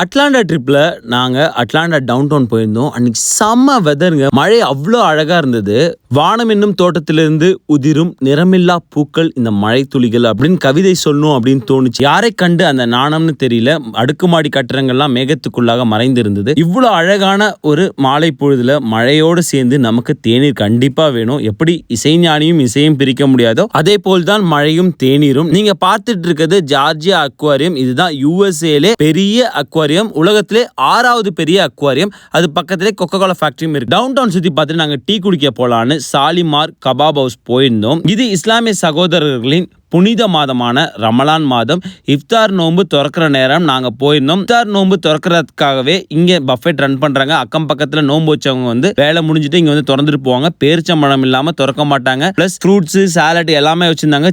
Atlanta ட்ரிப்பில் நாங்கள் Atlanta down down போயிருந்தோம். அன்னைக்கு செம்ம வெதருங்க மழை அவ்வளோ அழகாக இருந்தது. வானம் என்னும் தோட்டத்திலிருந்து உதிரும். நிறமில்லா பூக்கள் இந்த மழை துளிகள் அப்படின்னு கவிதை சொல்லணும் அப்படின்னு தோணுச்சு. யாரை கண்டு அந்த நாணம்னு தெரியல. அடுக்குமாடி கட்டடங்கள்லாம் மேகத்துக்குள்ளாக மறைந்திருந்தது. இவ்வளோ அழகான ஒரு மாலை பொழுதுல மழையோடு சேர்ந்து நமக்கு தேநீர் கண்டிப்பாக வேணும். எப்படி இசைஞானியும் இசையும் பிரிக்க முடியாதோ அதே போல்தான் மழையும் தேநீரும். நீங்கள் பார்த்துட்டு இருக்கிறது ஜார்ஜியா அக்வாரியம். இதுதான் யூஎஸ்ஏலே பெரிய அக்வாரியம். உலகத்திலே ஆறாவது பெரிய அக்வாரியம். அது பக்கத்திலே கொக்கோ கோலா ஃபேக்டரியும் இருக்கு. டவுன் டவுன் சுத்தி பார்த்துட்டு நாங்க டீ குடிக்க போலான்னு சாலிமார் கபாப் ஹவுஸ் போயிருந்தோம். இது இஸ்லாமிய சகோதரர்களின் புனித மாதமான ரமலான் மாதம். இஃப்தார் நோன்பு திறக்கிற நேரம் நாங்கள் போயிருந்தோம். இஃப்தார் நோன்பு திறக்கிறதுக்காகவே இங்கே பஃபெட் ரன் பண்ணுறாங்க அக்கம் பக்கத்தில் நோன்பு வச்சவங்க வந்து வேலை முடிஞ்சுட்டு இங்கே வந்து திறந்துட்டு போவாங்க. பேரிச்சம்பழம் இல்லாமல் திறக்க மாட்டாங்க. ப்ளஸ் ஃப்ரூட்ஸு சாலட் எல்லாமே வச்சுருந்தாங்க.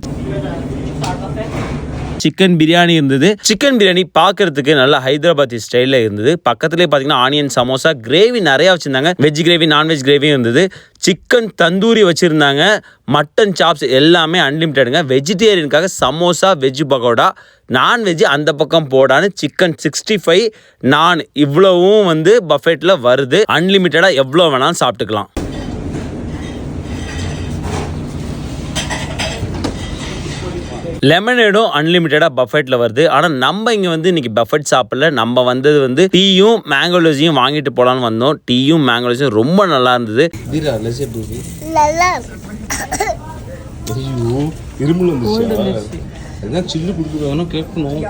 சிக்கன் பிரியாணி இருந்தது. சிக்கன் பிரியாணி பார்க்கறதுக்கு நல்ல ஹைதராபாத் ஸ்டைலில் இருந்தது. பக்கத்துலேயே பார்த்தீங்கன்னா ஆனியன் சமோசா கிரேவி நிறையா வச்சுருந்தாங்க. வெஜ் கிரேவி நான்வெஜ் கிரேவியும் இருந்தது. சிக்கன் தந்தூரி வச்சுருந்தாங்க. மட்டன் சாப்ஸ் எல்லாமே அன்லிமிட்டடுங்க வெஜிடேரியனுக்காக சமோசா வெஜ் பகோடா நான்வெஜ் அந்த பக்கம் போடான்னு சிக்கன் சிக்ஸ்டி ஃபைவ் நான் இவ்வளவும் வந்து பஃபெட்டில் வருது. அன்லிமிட்டடாக எவ்வளோ வேணாலும் சாப்பிட்டுக்கலாம். லெமனேடும் அன்லிமிட்டடாக பஃபெட்டில் வருது. ஆனால் நம்ம இங்கே வந்து இன்னைக்கு பஃபெட் சாப்பிடல. நம்ம வந்தது வந்து டீயும் மேங்கோலோஸையும் வாங்கிட்டு போகலான்னு வந்தோம். டீயும் மேங்கோலோஸும் ரொம்ப நல்லா இருந்தது. இருமல் வந்துச்சா அதான் சில்லு கொடுக்குறவனா கேட்கணும்.